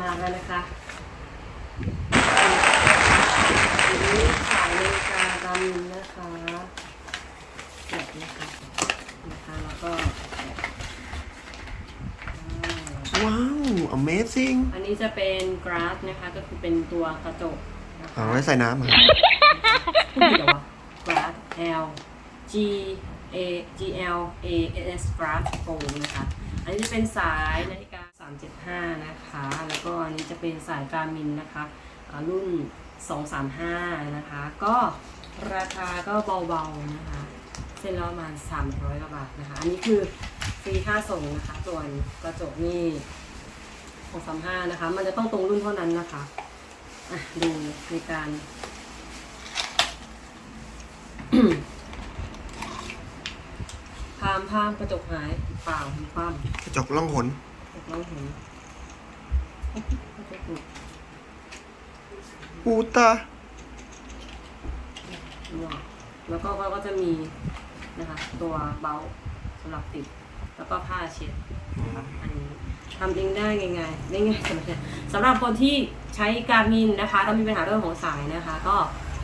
มาแล้วนะคะอันนี้สายนาฬิกาดำนะคะแบบนะคะนะคะแล้วก็แบบอ่าว้าว amazing อันนี้จะเป็นกราสนะคะ ก็คือเป็นตัวกระจกนะเอาคะไว้ใส่น้ำอะพูดผิดเหรอวะ glass L G A G L A S glass foam นะคะ อันนี้จะเป็นสายนาฬิกา 375 นะคะ แล้วก็อันนี้จะเป็นสายการมินนะคะอ่ารุ่น 235 นะคะ ก็ราคาก็เบาๆนะคะ เส้นละประมาณ 300กว่าบาทนะคะ อันนี้คือฟรีค่าส่งนะคะ ส่วนกระจกนี่635 นะคะ มันจะต้องตรงรุ่นเท่านั้นนะคะะดูในการพามพามกระจกหายเปล่ามีความกระจกล่องหน เราเห็นกระจกหลุดปูตารั่วแล้วก็ก็จะมีนะคะตัวเบลสำหรับติด แล้วก็ผ้าเช็ดนะครับอันนี้ทำเองได้ง่ายๆง่ายๆสำหรับสำหรับคนที่ใช้การมินนะคะแล้วมีปัญหาเรื่องของสายนะคะ ก็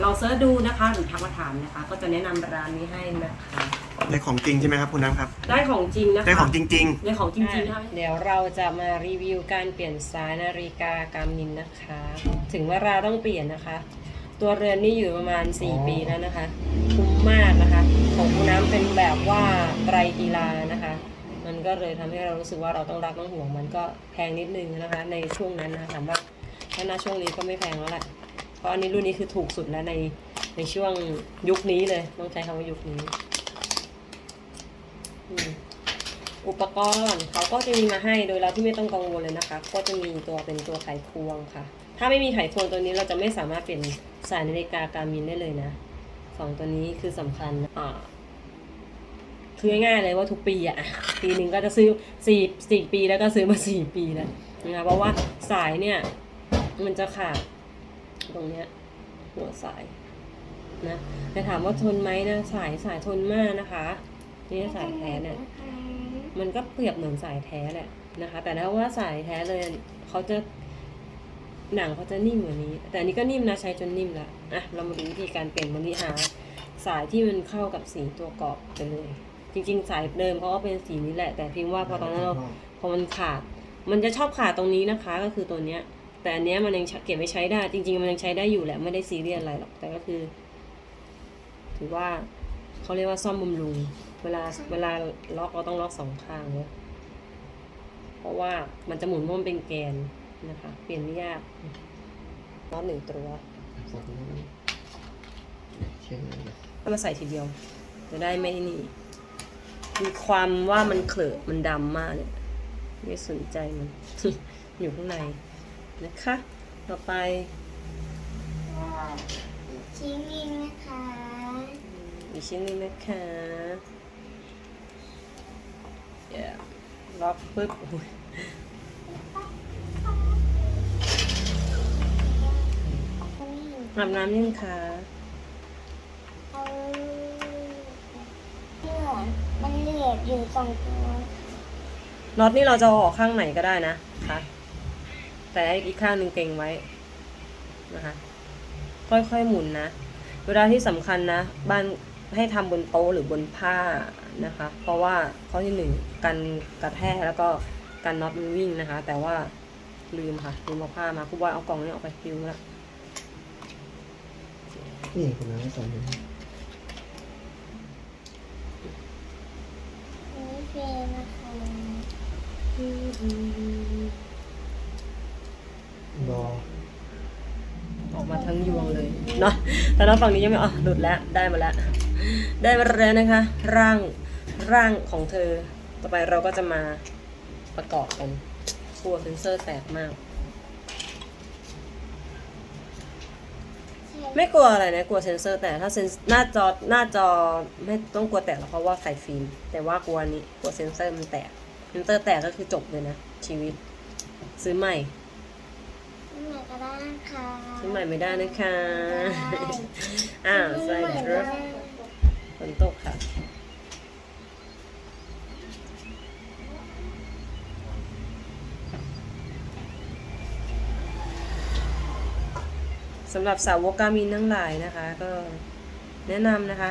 ลองเซิร์ชดูนะคะหรือทักมาถามนะคะ ก็จะแนะนำร้านนี้ให้นะคะ ได้ของจริงใช่ไหมครับคุณน้ำครับ ได้ของจริงนะคะได้ของจริงในของจริงๆนะคะเดี๋ยวเราจะมารีวิวการเปลี่ยนสายนาฬิกาการมินนะคะ ถึงเวลาต้องเปลี่ยนนะคะ ตัวเรือนนี่อยู่ประมาณ 4 ปีแล้วนะคะ คุ้มมากนะคะ ของคุณน้ำเป็นแบบว่าไตรกีฬานะคะ มันก็เลยทำให้เรารู้สึกว่าเราต้องรักต้องห่วงมันก็แพงนิดนึงนะคะ ในช่วงนั้นนะคะถามว่าถ้าณช่วงนี้ก็ไม่แพงแล้วแหละเพราะอันนี้รุ่นนี้คือถูกสุดแล้วในในช่วงยุคนี้เลยต้องใช้คำว่ายุคนี้ อุปกรณ์เขาก็จะมีมาให้โดยเราที่ไม่ต้องกังวลเลยนะคะ ก็จะมีตัวเป็นตัวไขควงค่ะ ถ้าไม่มีไขควงตัวนี้เราจะไม่สามารถเปลี่ยนสายนาฬิกาการมินได้เลยนะสองตัวนี้คือสำคัญอ่าคือง่ายๆเลยว่าทุกปีอะปีหนึ่งก็จะซื้อสี่สี่ปีแล้วก็ซื้อมาสี่ปีแล้วนะคะเพราะว่าสายเนี่ย มันจะขาดตรงเนี้ยหัวสายนะแต่ถามว่าทนไหมนะสายสายทนมากนะคะ นี่สายแท้เนี่ยมันก็เปรียบเหมือนสายแท้แหละนะคะ แต่ถ้าว่าสายแท้เลยเขาจะหนังเขาจะนิ่มกว่านี้ แต่อันนี้ก็นิ่มนะใช้จนนิ่มละอะเรามาดูวิธีการเปลี่ยนบริหารสายที่มันเข้ากับสีตัวเกาะไปเลย จริง ๆ สายเดิมเขาก็เป็นสีนี้แหละ แต่เพียงว่าพอตอนนั้นเราพอมันขาด มันจะชอบขาดตรงนี้นะคะ ก็คือตัวเนี้ย แต่อันเนี้ยมันยังเก็บไว้ใช้ได้ จริง ๆ มันยังใช้ได้อยู่แหละไม่ได้ซีเรียสอะไรหรอกแต่ก็คือ ถือว่า เขาเรียกว่าซ่อมบำรุง เวลาเวลาล็อกเราต้องล็อกสองข้างเลยเพราะว่ามันจะหมุนเพราะมันเป็นแกนนะคะ เปลี่ยนไม่ยากน็อตหนึ่งตัวเอามาใส่ทีเดียว จะได้ไม่นี่มีความว่ามันเขลอะมันดำมากเนี่ยไม่สนใจมัน อยู่ข้างในนะคะ ต่อไปชิ้นนี้นะคะ อีกชิ้นหนึงนะคะ yeah. ล็อกปึ๊บอุ๊ยอันนี้อาบน้ำยังคะเอาเหลือมันเหลืออยู่สองตัวน็อตนี่เราจะเอาออกข้างไหนก็ได้นะคะแต่อีกข้างหนึ่งเกรงไว้นะคะ ค่อยๆหมุนนะ เวลาที่สำคัญนะ บ้าน ให้ทำบนโต๊ะหรือบนผ้านะคะ เพราะว่าข้อที่หนึ่งกันกระแทกแล้วก็กันน็อตมันวิ่งนะคะ แต่ว่าลืมค่ะลืมเอาผ้ามาคุณบอยเอากล่องนี้ออกไปฟิวแล้วนี่คุณน้ำใส่เลยอันนี้เฟรมนะคะรอออกมาทั้งยวงเลยเนาะแต่น้องฝั่งนี้ยังไม่อ๋อหลุดแล้ว ได้มาแล้ว ได้มาแล้วนะคะ ร่างร่างของเธอ ต่อไปเราก็จะมาประกอบกันกลัวเซนเซอร์แตกมาก ไม่กลัวอะไรนะกลัวเซนเซอร์แตกถ้าเซนหน้าจอหน้าจอไม่ต้องกลัวแตกหรอกเพราะว่าใส่ฟิล์มแต่ว่ากลัวนี้กลัวเซนเซอร์มันแตกเซนเซอร์แตกก็คือจบเลยนะชีวิต ซื้อใหม่นี่ไหนก็ได้ค่ะซื้อใหม่ไม่ได้นะคะได้อ้าวใส่นี่ไหนรก็ถ ได้ ฝนตกค่ะ อ สำหรับสาวกการมินทั้งหลายนะคะ ก็แนะนำนะคะ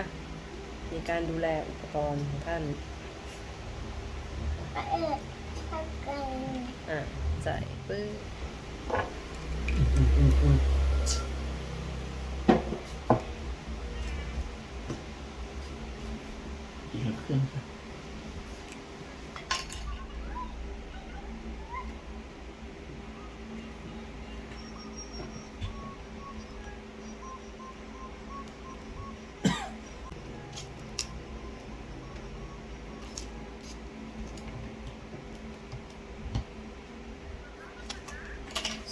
ในการดูแลอุปกรณ์ของท่านก็เออถ้าเกินอะใส่ปึ๊บอืมอืมอืมอีกเครื่องครั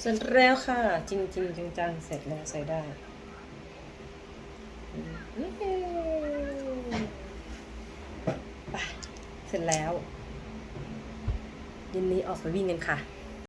ร็จแล้วค่ะ จริงจริงจังจังเสร็จแล้วใส่ได้เสร็จแล้วเย็นนี้ออกไปวิ่งกันค่ะ